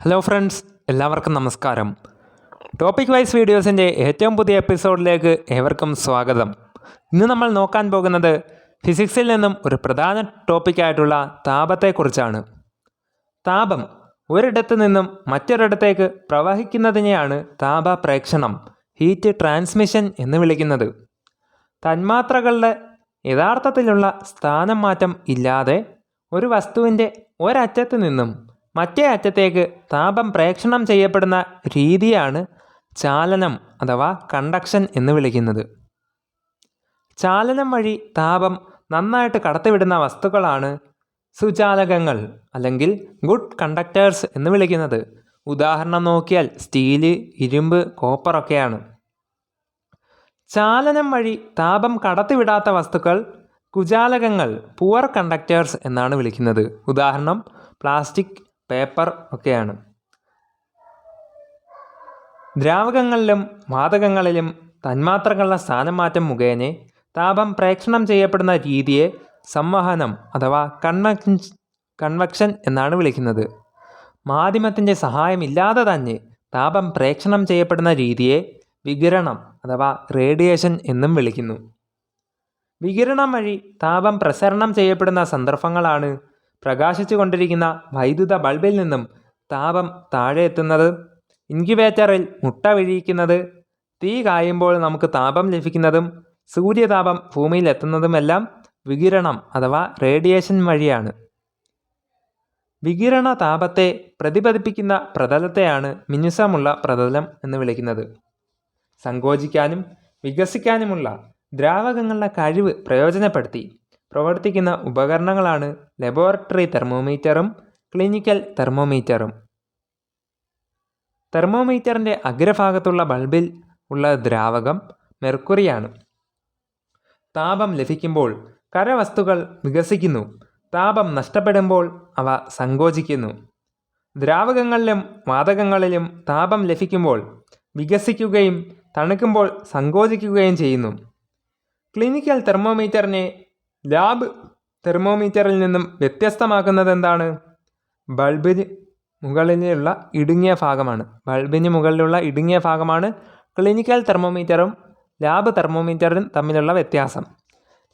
Hello friends എല്ലാവർക്കും നമസ്കാരം. Topic wise വീഡിയോസിന്റെ ഏറ്റവും പുതിയ എപ്പിസോഡിലേക്ക് ഏവർക്കും സ്വാഗതം. ഇന്ന് നമ്മൾ നോക്കാൻ പോകുന്നത് ഫിസിക്സിൽ നിന്നും ഒരു പ്രധാന ടോപ്പിക്കായിട്ടുള്ള താപത്തെക്കുറിച്ചാണ്. താപം ഒരിടത്ത് നിന്നും മറ്റൊരിടത്തേക്ക് പ്രവഹിക്കുന്നതിനെയാണ് താപ പ്രേക്ഷണം ഹീറ്റ് ട്രാൻസ്മിഷൻ എന്ന് വിളിക്കുന്നത്. തന്മാത്രകളുടെ യഥാർത്ഥത്തിലുള്ള സ്ഥാനം മാറ്റം ഇല്ലാതെ ഒരു വസ്തുവിന്റെ ഒരറ്റത്ത് നിന്നും മറ്റേ അറ്റത്തേക്ക് താപം പ്രേക്ഷണം ചെയ്യപ്പെടുന്ന രീതിയാണ് ചാലനം അഥവാ കണ്ടക്ഷൻ എന്ന് വിളിക്കുന്നത്. ചാലനം വഴി താപം നന്നായിട്ട് കടത്തിവിടുന്ന വസ്തുക്കളാണ് സുചാലകങ്ങൾ അല്ലെങ്കിൽ ഗുഡ് കണ്ടക്ടേഴ്സ് എന്ന് വിളിക്കുന്നത്. ഉദാഹരണം നോക്കിയാൽ സ്റ്റീൽ ഇരുമ്പ് കോപ്പറൊക്കെയാണ് ചാലനം വഴി താപം കടത്തിവിടാത്ത വസ്തുക്കൾ കുചാലകങ്ങൾ പുവർ കണ്ടക്ടേഴ്സ് എന്നാണ് വിളിക്കുന്നത്. ഉദാഹരണം പ്ലാസ്റ്റിക് പേപ്പർ ഒക്കെയാണ്. ദ്രാവകങ്ങളിലും വാതകങ്ങളിലും തന്മാത്രകളുടെ സ്ഥാനമാറ്റം മുഖേന താപം പ്രേക്ഷണം ചെയ്യപ്പെടുന്ന രീതിയെ സംവഹനം അഥവാ കൺവെക്ഷൻ കൺവെക്ഷൻ എന്നാണ് വിളിക്കുന്നത്. മാധ്യമത്തിന്റെ സഹായമില്ലാതെ തന്നെ താപം പ്രേക്ഷണം ചെയ്യപ്പെടുന്ന രീതിയെ വികിരണം അഥവാ റേഡിയേഷൻ എന്നും വിളിക്കുന്നു. വികിരണം വഴി താപം പ്രസരണം ചെയ്യപ്പെടുന്ന സന്ദർഭങ്ങളാണ് പ്രകാശിച്ചു കൊണ്ടിരിക്കുന്ന വൈദ്യുത ബൾബിൽ നിന്നും താപം താഴെ എത്തുന്നത്. ഇൻക്യുബേറ്ററിൽ മുട്ട വിഴിയിക്കുന്നത് തീ കായുമ്പോൾ നമുക്ക് താപം ലഭിക്കുന്നതും സൂര്യതാപം ഭൂമിയിൽ എത്തുന്നതുമെല്ലാം വികിരണം അഥവാ റേഡിയേഷൻ വഴിയാണ്. വികിരണ താപത്തെ പ്രതിപതിപ്പിക്കുന്ന പ്രതലത്തെയാണ് മിനുസമുള്ള പ്രതലം എന്ന് വിളിക്കുന്നത്. സങ്കോചിക്കാനും വികസിക്കാനുമുള്ള ദ്രാവകങ്ങളുടെ കഴിവ് പ്രയോജനപ്പെടുത്തി. പ്രവർത്തിക്കുന്ന ഉപകരണങ്ങളാണ് ലബോറട്ടറി തെർമോമീറ്ററും ക്ലിനിക്കൽ തെർമോമീറ്ററും തെർമോമീറ്ററിന്റെ അഗ്രഭാഗത്തുള്ള ബൾബിൽ ഉള്ള ദ്രാവകം മെർക്കുറിയാണ്. താപം ലഭിക്കുമ്പോൾ കരവസ്തുക്കൾ വികസിക്കുന്നു. താപം നഷ്ടപ്പെടുമ്പോൾ അവ സങ്കോചിക്കുന്നു. ദ്രാവകങ്ങളിലും വാതകങ്ങളിലും താപം ലഭിക്കുമ്പോൾ വികസിക്കുകയും തണുക്കുമ്പോൾ സങ്കോചിക്കുകയും ചെയ്യുന്നു. ക്ലിനിക്കൽ തെർമോമീറ്ററിനെ ലാബ് തെർമോമീറ്ററിൽ നിന്നും വ്യത്യസ്തമാക്കുന്നത് എന്താണ് ബൾബിന് മുകളിലുള്ള ഇടുങ്ങിയ ഭാഗമാണ്. ബൾബിന് മുകളിലുള്ള ഇടുങ്ങിയ ഭാഗമാണ് ക്ലിനിക്കൽ തെർമോമീറ്ററും ലാബ് തെർമോമീറ്ററും തമ്മിലുള്ള വ്യത്യാസം.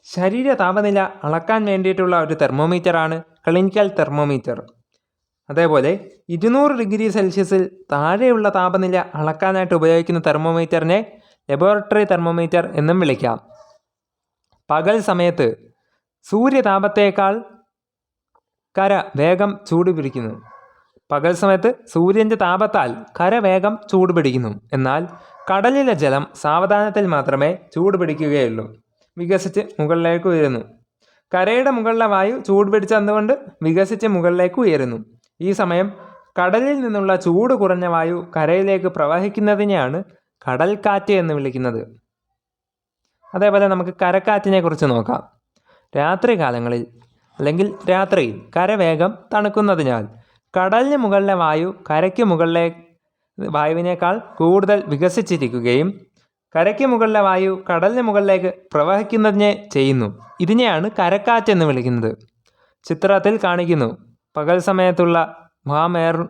ശരീര താപനില അളക്കാൻ വേണ്ടിയിട്ടുള്ള ഒരു തെർമോമീറ്ററാണ് ക്ലിനിക്കൽ തെർമോമീറ്റർ. അതേപോലെ ഇരുന്നൂറ് ഡിഗ്രി സെൽഷ്യസിൽ താഴെയുള്ള താപനില അളക്കാനായിട്ട് ഉപയോഗിക്കുന്ന തെർമോമീറ്ററിനെ ലബോറട്ടറി തെർമോമീറ്റർ എന്നും വിളിക്കാം. പകൽ സമയത്ത് സൂര്യതാപത്തേക്കാൾ കര വേഗം ചൂട് പിടിക്കുന്നു പകൽ സമയത്ത് സൂര്യന്റെ താപത്താൽ കര വേഗം ചൂട് പിടിക്കുന്നു എന്നാൽ കടലിലെ ജലം സാവധാനത്തിൽ മാത്രമേ ചൂട് പിടിക്കുകയുള്ളൂ വികസിച്ച് മുകളിലേക്ക് ഉയരുന്നു. കരയുടെ മുകളിലെ വായു ചൂട് പിടിച്ചതുകൊണ്ട് വികസിച്ച് മുകളിലേക്ക് ഉയരുന്നു. ഈ സമയം കടലിൽ നിന്നുള്ള ചൂട് കുറഞ്ഞ വായു കരയിലേക്ക് പ്രവഹിക്കുന്നതിനെയാണ് കടൽക്കാറ്റ് എന്ന് വിളിക്കുന്നത്. അതേപോലെ നമുക്ക് കരക്കാറ്റിനെ കുറിച്ച് നോക്കാം. രാത്രി കാലങ്ങളിൽ അല്ലെങ്കിൽ രാത്രിയിൽ കരവേഗം തണുക്കുന്നതിനാൽ കടലിന് മുകളിലെ വായു കരയ്ക്ക് മുകളിലെ വായുവിനേക്കാൾ കൂടുതൽ വികസിച്ചിരിക്കുകയും കരയ്ക്ക് മുകളിലെ വായു കടലിന് മുകളിലേക്ക് പ്രവഹിക്കുന്നതിനെ ചെയ്യുന്നു. ഇതിനെയാണ് കരക്കാറ്റ് എന്ന് വിളിക്കുന്നത്. ചിത്രത്തിൽ കാണിക്കുന്നു. പകൽ സമയത്തുള്ള വാം എയർ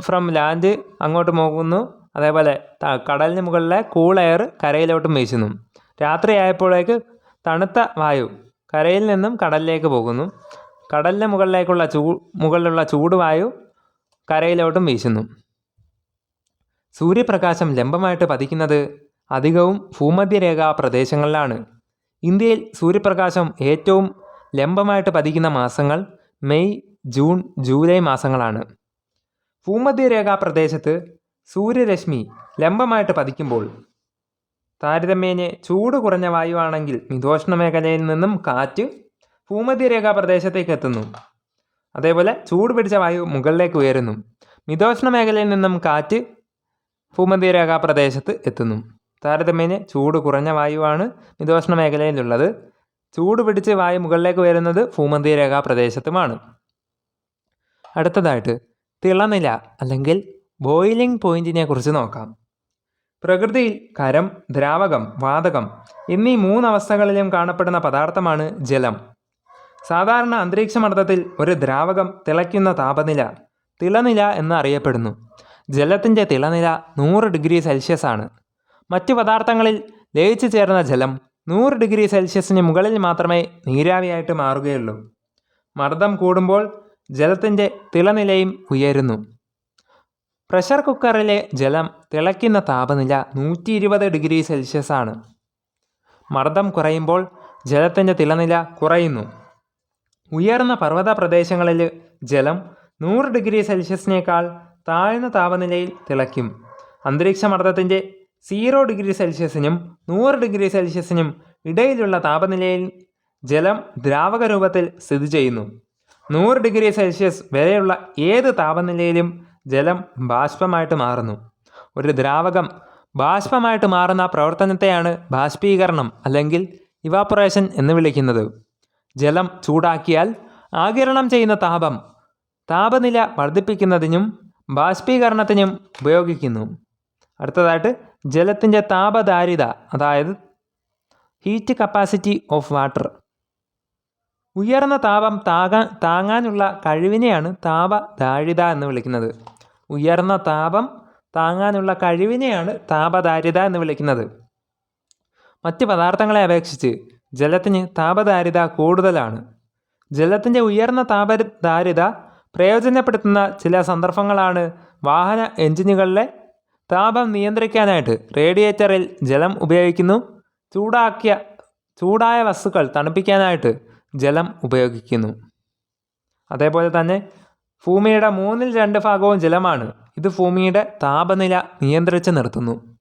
ഫ്രം ലാൻഡ് അങ്ങോട്ട് പോകുന്നു. അതേപോലെ കടലിന് മുകളിലെ കൂൾ എയർ കരയിലോട്ടും വീശുന്നു. രാത്രിയായപ്പോഴേക്ക് തണുത്ത വായു കരയിൽ നിന്നും കടലിലേക്ക് പോകുന്നു. കടലിന് മുകളിലേക്കുള്ള ചൂ മുകളിലുള്ള ചൂടുവായു കരയിലോട്ടും വീശുന്നു. സൂര്യപ്രകാശം ലംബമായിട്ട് പതിക്കുന്നത് അധികവും ഭൂമധ്യരേഖാ പ്രദേശങ്ങളിലാണ്. ഇന്ത്യയിൽ സൂര്യപ്രകാശം ഏറ്റവും ലംബമായിട്ട് പതിക്കുന്ന മാസങ്ങൾ മെയ് ജൂൺ ജൂലൈ മാസങ്ങളാണ്. ഭൂമധ്യരേഖാ പ്രദേശത്ത് സൂര്യരശ്മി ലംബമായിട്ട് പതിക്കുമ്പോൾ താരതമ്യേന ചൂട് കുറഞ്ഞ വായുവാണെങ്കിൽ മിതോഷ്ണ മേഖലയിൽ നിന്നും കാറ്റ് ഭൂമധ്യരേഖാ പ്രദേശത്തേക്ക് എത്തുന്നു. അതേപോലെ ചൂട് പിടിച്ച വായു മുകളിലേക്ക് ഉയരുന്നു. മിതോഷ്ണ മേഖലയിൽ നിന്നും കാറ്റ് ഭൂമധ്യരേഖാ പ്രദേശത്ത് എത്തുന്നു. താരതമ്യേന ചൂട് കുറഞ്ഞ വായുവാണ് മിതോഷ്ണ മേഖലയിലുള്ളത് ചൂട് പിടിച്ച് വായു മുകളിലേക്ക് ഉയരുന്നത് ഭൂമധ്യരേഖാ പ്രദേശത്തുമാണ് അടുത്തതായിട്ട് തിളനില അല്ലെങ്കിൽ ബോയിലിംഗ് പോയിന്റിനെ കുറിച്ച് നോക്കാം. പ്രകൃതിയിൽ കരം ദ്രാവകം വാതകം എന്നീ മൂന്നവസ്ഥകളിലും കാണപ്പെടുന്ന പദാർത്ഥമാണ് ജലം. സാധാരണ അന്തരീക്ഷ മർദ്ദത്തിൽ ഒരു ദ്രാവകം തിളയ്ക്കുന്ന താപനില തിളനില എന്നറിയപ്പെടുന്നു. ജലത്തിന്റെ തിളനില നൂറ് ഡിഗ്രി സെൽഷ്യസ് ആണ്. മറ്റു പദാർത്ഥങ്ങളിൽ ലയിച്ചു ചേർന്ന ജലം നൂറ് ഡിഗ്രി സെൽഷ്യസിന് മുകളിൽ മാത്രമേ നീരാവിയായിട്ട് മാറുകയുള്ളൂ. മർദ്ദം കൂടുമ്പോൾ ജലത്തിന്റെ തിളനിലയും ഉയരുന്നു. പ്രഷർ കുക്കറിലെ ജലം തിളയ്ക്കുന്ന താപനില നൂറ്റി ഇരുപത് ഡിഗ്രി സെൽഷ്യസ് ആണ്. മർദ്ദം കുറയുമ്പോൾ ജലത്തിന്റെ തിളനില കുറയുന്നു. ഉയർന്ന പർവത പ്രദേശങ്ങളിൽ ജലം നൂറ് ഡിഗ്രി സെൽഷ്യസിനേക്കാൾ താഴ്ന്ന താപനിലയിൽ തിളയ്ക്കും. അന്തരീക്ഷ മർദ്ദത്തിന്റെ സീറോ ഡിഗ്രി സെൽഷ്യസിനും നൂറ് ഡിഗ്രി സെൽഷ്യസിനും ഇടയിലുള്ള താപനിലയിൽ ജലം ദ്രാവക രൂപത്തിൽ സ്ഥിതി ചെയ്യുന്നു. നൂറ് ഡിഗ്രി സെൽഷ്യസ് വരെയുള്ള ഏത് താപനിലയിലും ജലം ബാഷ്പമായിട്ട് മാറുന്നു. ഒരു ദ്രാവകം ബാഷ്പമായിട്ട് മാറുന്ന പ്രവർത്തനത്തെയാണ് ബാഷ്പീകരണം അല്ലെങ്കിൽ ഇവാപ്പറേഷൻ എന്ന് വിളിക്കുന്നത്. ജലം ചൂടാക്കിയാൽ ആകിരണം ചെയ്യുന്ന താപം താപനില വർദ്ധിപ്പിക്കുന്നതിനും ബാഷ്പീകരണത്തിനും ഉപയോഗിക്കുന്നു. അടുത്തതായിട്ട് ജലത്തിന്റെ താപധാരിത അതായത് ഹീറ്റ് കപ്പാസിറ്റി ഓഫ് വാട്ടർ ഉയർന്ന താപം താകാൻ താങ്ങാനുള്ള കഴിവിനെയാണ് താപധാരിത എന്ന് വിളിക്കുന്നത്. ഉയർന്ന താപം താങ്ങാനുള്ള കഴിവിനെയാണ് താപധാരിത എന്ന് വിളിക്കുന്നത്. മറ്റ് പദാർത്ഥങ്ങളെ അപേക്ഷിച്ച് ജലത്തിന് താപധാരിത കൂടുതലാണ്. ജലത്തിന്റെ ഉയർന്ന താപധാരിത പ്രയോജനപ്പെടുത്തുന്ന ചില സന്ദർഭങ്ങളാണ് വാഹന എഞ്ചിനുകളിലെ താപം നിയന്ത്രിക്കാനായിട്ട് റേഡിയേറ്ററിൽ ജലം ഉപയോഗിക്കുന്നു. ചൂടാക്കിയ ചൂടായ വസ്തുക്കൾ തണുപ്പിക്കാനായിട്ട് ജലം ഉപയോഗിക്കുന്നു. അതേപോലെ തന്നെ ഭൂമിയുടെ മൂന്നിൽ രണ്ട് ഭാഗവും ജലമാണ്. ഇത് ഭൂമിയുടെ താപനില നിയന്ത്രിച്ച് നിർത്തുന്നു.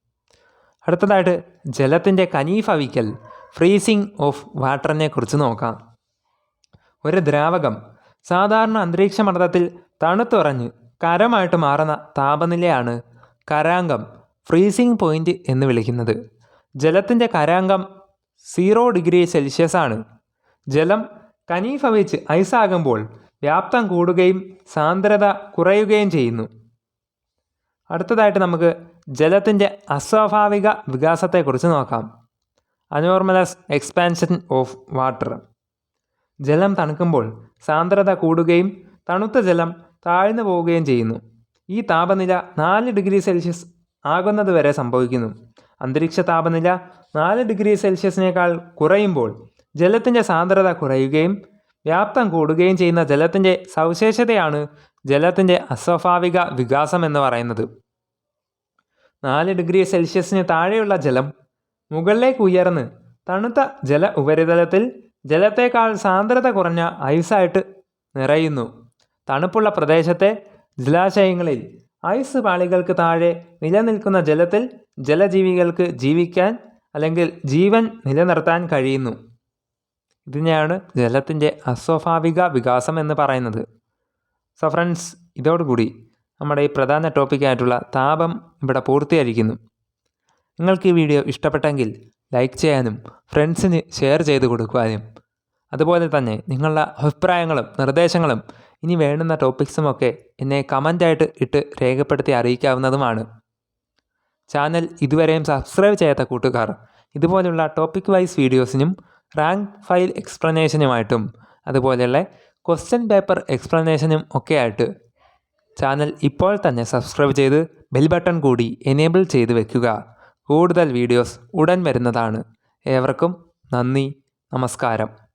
അടുത്തതായിട്ട് ജലത്തിന്റെ കനീഫവിക്കൽ ഫ്രീസിംഗ് ഓഫ് വാട്ടറിനെ കുറിച്ച് നോക്കാം. ഒരു ദ്രാവകം സാധാരണ അന്തരീക്ഷ മർദ്ദത്തിൽ തണുത്തുറഞ്ഞ് കരമായിട്ട് മാറുന്ന താപനിലയാണ് കരാങ്കം ഫ്രീസിംഗ് പോയിന്റ് എന്ന് വിളിക്കുന്നത്. ജലത്തിന്റെ കരാങ്കം സീറോ ഡിഗ്രി സെൽഷ്യസ് ആണ് ജലം കനീഭവിച്ച് ഐസാകുമ്പോൾ വ്യാപ്തം കൂടുകയും സാന്ദ്രത കുറയുകയും ചെയ്യുന്നു. അടുത്തതായിട്ട് നമുക്ക് ജലത്തിന്റെ അസ്വാഭാവിക വികാസത്തെക്കുറിച്ച് നോക്കാം. അനോർമലസ് എക്സ്പാൻഷൻ ഓഫ് വാട്ടർ ജലം തണുക്കുമ്പോൾ സാന്ദ്രത കൂടുകയും തണുത്ത ജലം താഴ്ന്നു പോവുകയും ചെയ്യുന്നു. ഈ താപനില നാല് ഡിഗ്രി സെൽഷ്യസ് ആകുന്നത് വരെ സംഭവിക്കുന്നു. അന്തരീക്ഷ താപനില നാല് ഡിഗ്രി സെൽഷ്യസിനേക്കാൾ കുറയുമ്പോൾ ജലത്തിന്റെ സാന്ദ്രത കുറയുകയും വ്യാപ്തം കൂടുകയും ചെയ്യുന്ന ജലത്തിന്റെ സവിശേഷതയാണ് ജലത്തിന്റെ അസ്വാഭാവിക വികാസം എന്ന് പറയുന്നത്. നാല് ഡിഗ്രി സെൽഷ്യസിന് താഴെയുള്ള ജലം മുകളിലേക്ക് ഉയർന്ന് തണുത്ത ജല ഉപരിതലത്തിൽ ജലത്തേക്കാൾ സാന്ദ്രത കുറഞ്ഞ ഐസായിട്ട് നിറയുന്നു. തണുപ്പുള്ള പ്രദേശത്തെ ജലാശയങ്ങളിൽ ഐസ് പാളികൾക്ക് താഴെ നിലനിൽക്കുന്ന ജലത്തിൽ ജലജീവികൾക്ക് ജീവിക്കാൻ അല്ലെങ്കിൽ ജീവൻ നിലനിർത്താൻ കഴിയുന്നു. ഇതിനെയാണ് ജലത്തിന്റെ അസ്വാഭാവിക വികാസം എന്ന് പറയുന്നത്. സോ ഫ്രണ്ട്സ് ഇതോടുകൂടി നമ്മുടെ ഈ പ്രധാന ടോപ്പിക്കായിട്ടുള്ള താപം ഇവിടെ പൂർത്തിയായിരിക്കുന്നു നിങ്ങൾക്ക് ഈ വീഡിയോ ഇഷ്ടപ്പെട്ടെങ്കിൽ ലൈക്ക് ചെയ്യാനും ഫ്രണ്ട്സിന് ഷെയർ ചെയ്ത് കൊടുക്കുവാനും അതുപോലെ തന്നെ നിങ്ങളുടെ അഭിപ്രായങ്ങളും നിർദ്ദേശങ്ങളും ഇനി വേണ്ടുന്ന ടോപ്പിക്സുമൊക്കെ എന്നെ കമന്റായിട്ട് ഇട്ട് രേഖപ്പെടുത്തി അറിയിക്കാവുന്നതുമാണ്. ചാനൽ ഇതുവരെയും സബ്സ്ക്രൈബ് ചെയ്യാത്ത കൂട്ടുകാർ ഇതുപോലുള്ള ടോപ്പിക് വൈസ് വീഡിയോസിനും റാങ്ക് ഫയൽ എക്സ്പ്ലനേഷനുമായിട്ടും അതുപോലെയുള്ള ക്വസ്റ്റ്യൻ പേപ്പർ എക്സ്പ്ലനേഷനും ഒക്കെ ആയിട്ട് ചാനൽ ഇപ്പോൾ തന്നെ സബ്സ്ക്രൈബ് ചെയ്ത് ബെൽ ബട്ടൺ കൂടി എനേബിൾ ചെയ്ത് വെക്കുക. കൂടുതൽ വീഡിയോസ് ഉടൻ വരുന്നതാണ്. ഏവർക്കും നന്ദി നമസ്കാരം.